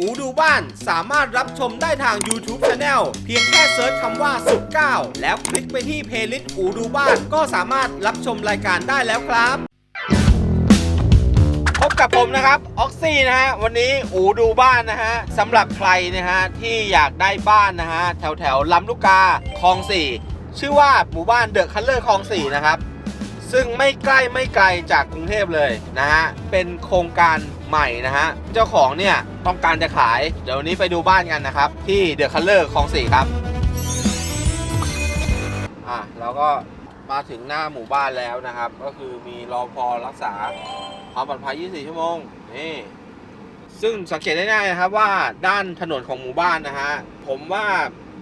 อูดูบ้านสามารถรับชมได้ทาง YouTube Channel เพียงแค่เซิร์ชคำว่าสุดเก้าแล้วคลิกไปที่เพลย์ลิสต์อูดูบ้านก็สามารถรับชมรายการได้แล้วครับ พบกับผมนะครับออกซี่นะฮะวันนี้อูดูบ้านนะฮะสำหรับใครนะฮะที่อยากได้บ้านนะฮะแถวแถวลำลูกกาคลองสี่ชื่อว่าหมู่บ้านเดอะคัลเลอร์คลองสี่นะครับซึ่งไม่ใกล้ไม่ไกลจากกรุงเทพเลยนะฮะเป็นโครงการ ใหม่นะฮะ เจ้าของเนี่ยต้องการจะขาย เดี๋ยววันนี้ไปดูบ้านกันนะครับ ที่เดอะคัลเลอร์คลองสี่ครับ อะเราก็มาถึงหน้าหมู่บ้านแล้วนะครับ ก็คือมีรอพอรักษาความปลอดภัย 24 ชั่วโมง นี่ ซึ่งสังเกตได้ง่ายนะครับว่าด้านถนนของหมู่บ้านนะฮะ ผมว่า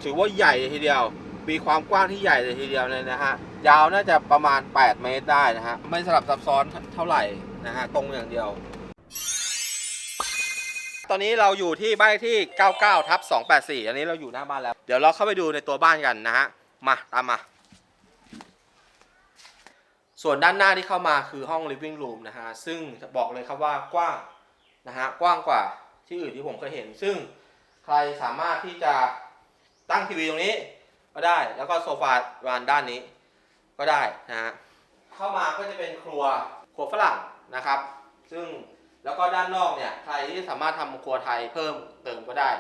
ถือว่าใหญ่เลยทีเดียว มีความกว้างที่ใหญ่เลยทีเดียวเลยนะฮะ ยาวน่าจะประมาณ 8 เมตรได้นะฮะ ไม่สลับซับซ้อนเท่าไหร่นะฮะ ตรงอย่างเดียว ตอนนี้เราอยู่ที่บ้านเลขที่ 99ทับ284 อันนี้เราอยู่หน้าบ้านแล้ว เดี๋ยวเราเข้าไปดูในตัวบ้านกันนะฮะ มาตามมา ส่วนด้านหน้าที่เข้ามาคือห้อง living room นะฮะ ซึ่งบอกเลยครับว่ากว้างนะฮะ กว้างกว่าที่อื่นที่ผมเคยเห็น ซึ่งใครสามารถที่จะตั้งทีวีตรงนี้ก็ได้ แล้วก็โซฟาวางด้านนี้ก็ได้นะฮะ เข้ามาก็จะเป็นครัว ครัวฝรั่งนะครับ ซึ่ง แล้วก็ด้านนอกเนี่ยใครที่สามารถทำครัวไทยเพิ่มเติมก็ได้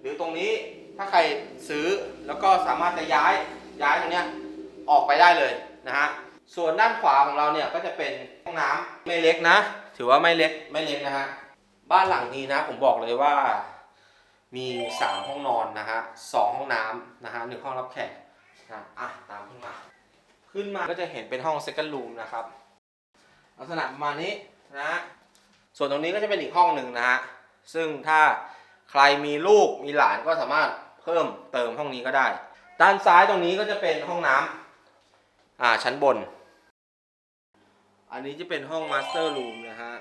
หรือตรงนี้ถ้าใครซื้อแล้วก็สามารถจะย้ายย้ายตรงเนี้ยออกไปได้เลยนะฮะส่วนด้านขวาของเราเนี่ยก็จะเป็นห้องน้ำไม่เล็กนะ ถือว่าไม่เล็กไม่เล็กนะฮะบ้านหลังนี้นะผมบอกเลยว่ามี 3 ห้องนอนนะฮะสองห้องน้ำนะฮะหนึ่งห้องรับแขกนะอะตามขึ้นมา ขึ้นมาก็จะเห็นเป็นห้อง second room นะครับ ลักษณะประมาณนี้นะ ส่วนตรงนี้ก็จะเป็นอีกห้องหนึ่งนะฮะ ซึ่งถ้าใครมีลูกมีหลานก็สามารถเพิ่มเติมห้องนี้ก็ได้ ด้านซ้ายตรงนี้ก็จะเป็นห้องน้ำอ่าชั้นบน อันนี้จะเป็นห้อง master room นะฮะ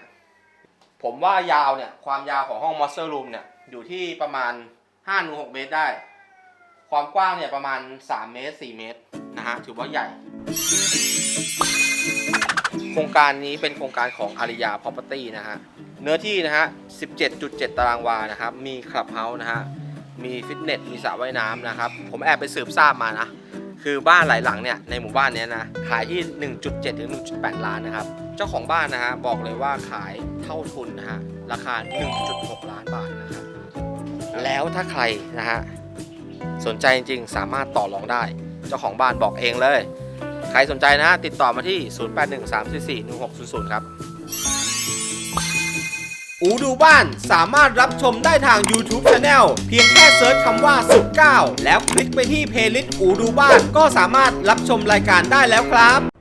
ผมว่ายาวเนี่ย ความยาวของห้อง master room เนี่ย อยู่ที่ประมาณ5-6เมตรได้ ความกว้างเนี่ยประมาณ 3 เมตร 4 เมตรนะฮะ ถือว่าใหญ่ รงการนี้เป็นโครงการของอาริยา Property นะฮะ เนื้อที่นะฮะ 17.7 ตารางวานะครับ มีคลับเฮาส์นะฮะ มีฟิตเนส มีสระว่ายน้ำนะครับ ผมแอบไปสืบทราบมานะ คือบ้านหลายหลังเนี่ย ในหมู่บ้านเนี้ยนะ ขายที่ 1.7 ถึง 1.8 ล้านนะครับ เจ้าของบ้านนะฮะ บอกเลยว่าขายเท่าทุนนะฮะ ราคา 1.6 ล้านบาทนะครับ แล้วถ้าใครนะฮะ สนใจจริงๆ สามารถต่อรองได้ เจ้าของบ้านบอกเองเลย ใครสนใจนะ ติดต่อมาที่ 0813441600 ครับ อูดูบ้านสามารถรับชมได้ทาง YouTube Channel เพียงแค่เซิร์ชคำว่าสุดเก้าแล้วคลิกไปที่เพลย์ลิสต์อูดูบ้านก็สามารถรับชมรายการได้แล้วครับ